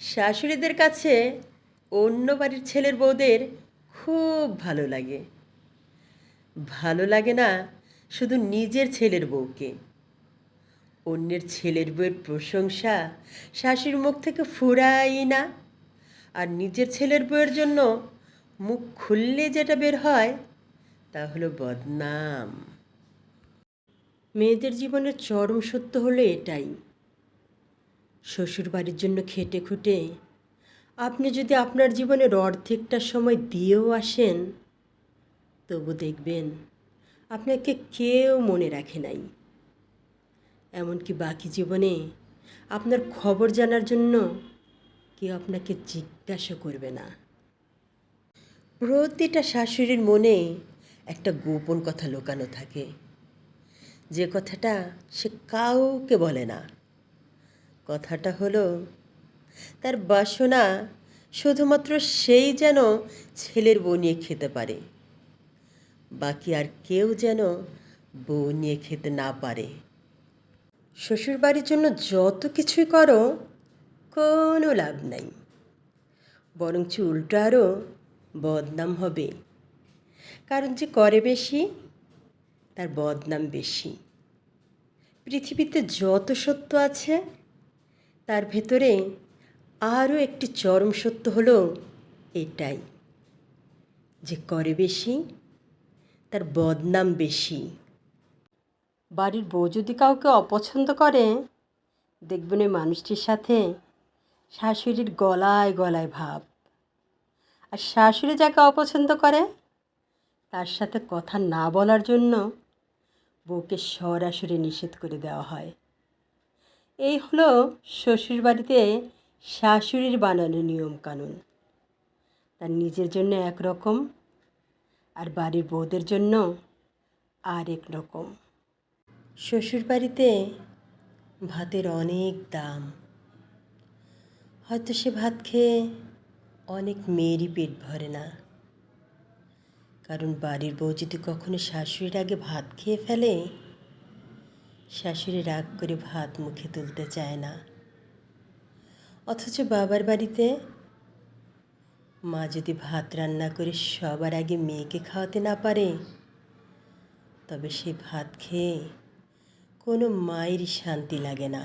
শাশুড়িদের কাছে অন্য বাড়ির ছেলের বউদের খুব ভালো লাগে। ভালো লাগে না শুধু নিজের ছেলের বউকে। অন্যের ছেলের বউয়ের প্রশংসা শাশুড়ির মুখ থেকে ফুরাই না। আর নিজের ছেলের বউয়ের জন্য মুখ খুললে যেটা বের হয়, তা হলো বদনাম। মেয়েদের জীবনের চরম সত্য হলো এটাই। শ্বশুর বাড়ির জন্য খেটে খুঁটে। আপনি যদি আপনার জীবনের অর্ধেকটা সময় দিয়েও আসেন, তবু দেখবেন আপনাকে কেউ মনে রাখে নাই। এমনকি বাকি জীবনে আপনার খবর জানার জন্য কেউ আপনাকে জিজ্ঞাসা করবে না। প্রতিটা শাশুড়ির মনে একটা গোপন কথা লুকানো থাকে। যে কথাটা সে কাউকে বলে না। কথাটা হলো, তার বাসনা শুধুমাত্র সেই যেন ছেলের বউ নিয়ে খেতে পারে। বাকি আর কেউ যেন বউ নিয়ে খেতে না পারে। শ্বশুর বাড়ির জন্য যত কিছুই করো, কোনো লাভ নাই। বরঞ্চ উল্টো আরও বদনাম হবে। কারণ যে করে বেশি, তার বদনাম বেশি। পৃথিবীতে যত সত্য আছে তার ভেতরে আরও একটি চরম সত্য হলো এটাই, যে করে বেশি, তার বদনাম বেশি। বাড়ির বউ যদি কাউকে অপছন্দ করে, দেখবেন ওই মানুষটির সাথে শাশুড়ির গলায় গলায় ভাব। আর শাশুড়ি যাকে অপছন্দ করে, তার সাথে কথা না বলার জন্য বউকে সরাসরি নিষেধ করে দেওয়া হয়। এই হলো শ্বশুরবাড়িতে শাশুড়ির বানানো নিয়মকানুন। তার নিজের জন্য একরকম আর বাড়ির বউদের জন্য আরেক রকম। শ্বশুরবাড়িতে ভাতের অনেক দাম। হয়তো সে ভাত খেয়ে অনেক মেয়েরই পেট ভরে না। কারণ বাড়ির বউ যদি কখনো শাশুড়ির আগে ভাত খেয়ে ফেলে শাশুড়ি রাগ করে ভাত মুখে তুলতে চায় না। অথচ বাবার বাড়িতে মা যদি ভাত রান্না করে সবার আগে মেয়েকে খাওয়াতে না পারে, তবে সে ভাত খেয়ে কোনো মায়েরই শান্তি লাগে না।